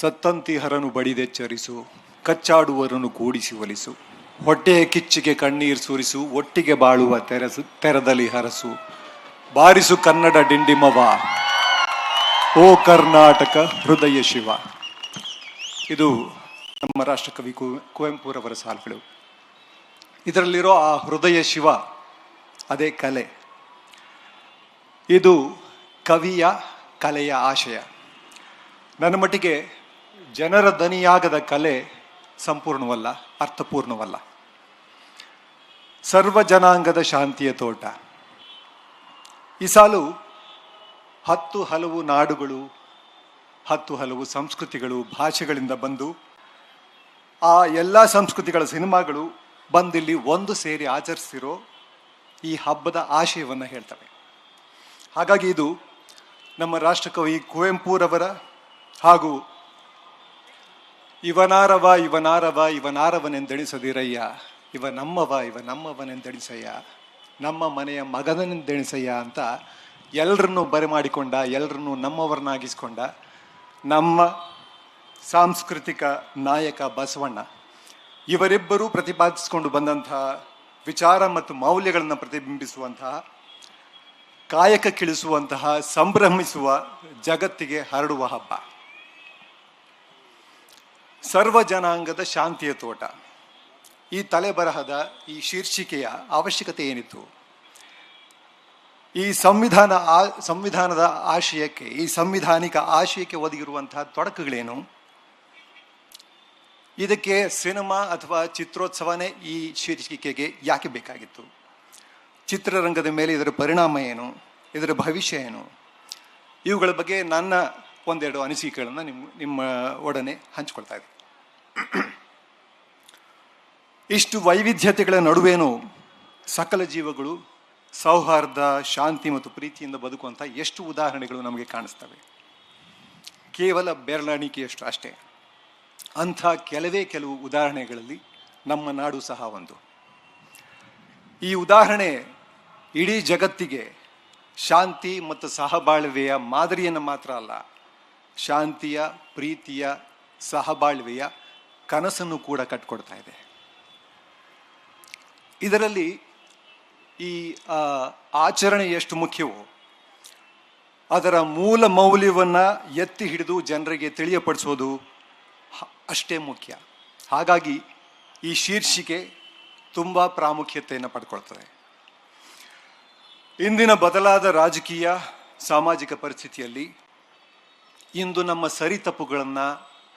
ಸತ್ತಂತಿಹರನು ಬಡಿದೆಚ್ಚರಿಸು ಕಚ್ಚಾಡುವರನ್ನು ಕೂಡಿಸಿ ಒಲಿಸು. ಹೊಟ್ಟೆಯ ಕಿಚ್ಚಿಗೆ ಕಣ್ಣೀರು ಸುರಿಸು, ಒಟ್ಟಿಗೆ ಬಾಳುವ ತೆರಸು, ತೆರದಲ್ಲಿ ಹರಸು. ಬಾರಿಸು ಕನ್ನಡ ಡಿಂಡಿಮವ. ಓ ಕರ್ನಾಟಕ, ಹೃದಯ ಶಿವ. ಇದು ನಮ್ಮ ರಾಷ್ಟ್ರಕವಿ ಕು, ಕುವೆಂಪುರವರ ಸಾಲುಗಳು. ಇದರಲ್ಲಿರೋ ಆ ಹೃದಯ ಶಿವ, ಅದೇ ಕಲೆ. ಇದು ಕವಿಯ ಕಲೆಯ ಆಶಯ. ನನ್ನ ಮಟ್ಟಿಗೆ ಜನರ ದನಿಯಾಗದ ಕಲೆ ಸಂಪೂರ್ಣವಲ್ಲ, ಅರ್ಥಪೂರ್ಣವಲ್ಲ. ಸರ್ವ ಜನಾಂಗದ ಶಾಂತಿಯ ತೋಟ. ಈ ಸಾಲು ಹತ್ತು ಹಲವು ನಾಡುಗಳು, ಹತ್ತು ಹಲವು ಸಂಸ್ಕೃತಿಗಳು, ಭಾಷೆಗಳಿಂದ ಬಂದು ಆ ಎಲ್ಲ ಸಂಸ್ಕೃತಿಗಳ ಸಿನಿಮಾಗಳು ಬಂದಿಲ್ಲಿ ಒಂದು ಸೇರಿ ಆಚರಿಸಿರೋ ಈ ಹಬ್ಬದ ಆಶಯವನ್ನು ಹೇಳ್ತವೆ. ಹಾಗಾಗಿ ಇದು ನಮ್ಮ ರಾಷ್ಟ್ರಕವಿ ಕುವೆಂಪುರವರ ಹಾಗೂ ಇವನಾರವ ಇವನಾರವ, ಇವನಾರವನೆಂದೆಣಿಸದಿರಯ್ಯ. ಇವ ನಮ್ಮವ, ಇವ ನಮ್ಮವನೆಂದೆಣಿಸಯ್ಯ. ನಮ್ಮ ಮನೆಯ ಮಗನೆಂದೆಣಿಸಯ್ಯ ಅಂತ ಎಲ್ಲರನ್ನೂ ಬರೆಮಾಡಿಕೊಂಡ ಎಲ್ಲರನ್ನೂ ನಮ್ಮವರನ್ನಾಗಿಸ್ಕೊಂಡ ನಮ್ಮ ಸಾಂಸ್ಕೃತಿಕ ನಾಯಕ ಬಸವಣ್ಣ. ಇವರಿಬ್ಬರೂ ಪ್ರತಿಪಾದಿಸಿಕೊಂಡು ಬಂದಂತಹ ವಿಚಾರ ಮತ್ತು ಮೌಲ್ಯಗಳನ್ನು ಪ್ರತಿಬಿಂಬಿಸುವಂತಹ ಕಾಯಕ ಕಿಳಿಸುವಂತಹ, ಸಂಭ್ರಮಿಸುವ ಜಗತ್ತಿಗೆ ಹರಡುವ ಹಬ್ಬ. ಸರ್ವ ಜನಾಂಗದ ಶಾಂತಿಯ ತೋಟ. ಈ ತಲೆಬರಹದ ಈ ಶೀರ್ಷಿಕೆಯ ಅವಶ್ಯಕತೆ ಏನಿತ್ತು? ಈ ಸಂವಿಧಾನ ಆ, ಸಂವಿಧಾನದ ಆಶಯಕ್ಕೆ, ಈ ಸಂವಿಧಾನಿಕ ಆಶಯಕ್ಕೆ ಒದಗಿರುವಂತಹ ತೊಡಕುಗಳೇನು? ಇದಕ್ಕೆ ಸಿನಿಮಾ ಅಥವಾ ಚಿತ್ರೋತ್ಸವನೇ ಈ ಶೀರ್ಷಿಕೆಗೆ ಯಾಕೆ ಬೇಕಾಗಿತ್ತು? ಚಿತ್ರರಂಗದ ಮೇಲೆ ಇದರ ಪರಿಣಾಮ ಏನು? ಇದರ ಭವಿಷ್ಯ ಏನು? ಇವುಗಳ ಬಗ್ಗೆ ನನ್ನ ಒಂದೆರಡು ಅನಿಸಿಕೆಗಳನ್ನು ನಿಮ್ಮ ನಿಮ್ಮ ಒಡನೆ ಹಂಚ್ಕೊಳ್ತಾ ಇದ್ದೀನಿ. ಇಷ್ಟು ವೈವಿಧ್ಯತೆಗಳ ನಡುವೇನು ಸಕಲ ಜೀವಗಳು ಸೌಹಾರ್ದ, ಶಾಂತಿ ಮತ್ತು ಪ್ರೀತಿಯಿಂದ ಬದುಕುವಂಥ ಎಷ್ಟು ಉದಾಹರಣೆಗಳು ನಮಗೆ ಕಾಣಿಸ್ತವೆ. ಕೇವಲ ಬೆರಳಾಣಿಕೆಯಷ್ಟು ಅಷ್ಟೇ. ಅಂಥ ಕೆಲವೇ ಕೆಲವು ಉದಾಹರಣೆಗಳಲ್ಲಿ ನಮ್ಮ ನಾಡು ಸಹ ಒಂದು. ಈ ಉದಾಹರಣೆ ಇಡೀ ಜಗತ್ತಿಗೆ ಶಾಂತಿ ಮತ್ತು ಸಹಬಾಳ್ವೆಯ ಮಾದರಿಯನ್ನು ಮಾತ್ರ ಅಲ್ಲ, ಶಾಂತಿಯ, ಪ್ರೀತಿಯ, ಸಹಬಾಳ್ವೆಯ ಕನಸನ್ನು ಕೂಡ ಕಟ್ಕೊಡ್ತಾ ಇದೆ. ಇದರಲ್ಲಿ ಈ ಆಚರಣೆ ಎಷ್ಟು ಮುಖ್ಯವೋ, ಅದರ ಮೂಲ ಮೌಲ್ಯವನ್ನು ಎತ್ತಿ ಹಿಡಿದು ಜನರಿಗೆ ತಿಳಿಯಪಡಿಸೋದು ಅಷ್ಟೇ ಮುಖ್ಯ. ಹಾಗಾಗಿ ಈ ಶೀರ್ಷಿಕೆ ತುಂಬ ಪ್ರಾಮುಖ್ಯತೆಯನ್ನು ಪಡ್ಕೊಳ್ತದೆ. ಇಂದಿನ ಬದಲಾದ ರಾಜಕೀಯ, ಸಾಮಾಜಿಕ ಪರಿಸ್ಥಿತಿಯಲ್ಲಿ ಇಂದು ನಮ್ಮ ಸರಿ ತಪ್ಪುಗಳನ್ನು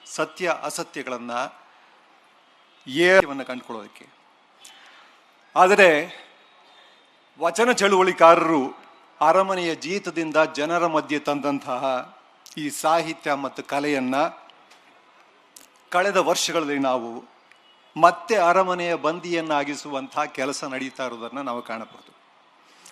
ಸತ್ಯ ಅಸತ್ಯಗಳನ್ನು ಏವನ್ನು ಕಂಡುಕೊಳ್ಳೋದಕ್ಕೆ. ಆದರೆ ವಚನ ಚಳುವಳಿಕಾರರು ಅರಮನೆಯ ಜೀತದಿಂದ ಜನರ ಮಧ್ಯೆ ತಂದಂತಹ ಈ ಸಾಹಿತ್ಯ ಮತ್ತು ಕಲೆಯನ್ನು ಕಳೆದ ವರ್ಷಗಳಲ್ಲಿ ನಾವು ಮತ್ತೆ ಅರಮನೆಯ ಬಂದಿಯನ್ನಾಗಿಸುವಂತಹ ಕೆಲಸ ನಡೀತಾ ಇರೋದನ್ನು ನಾವು ಕಾಣಬಹುದು.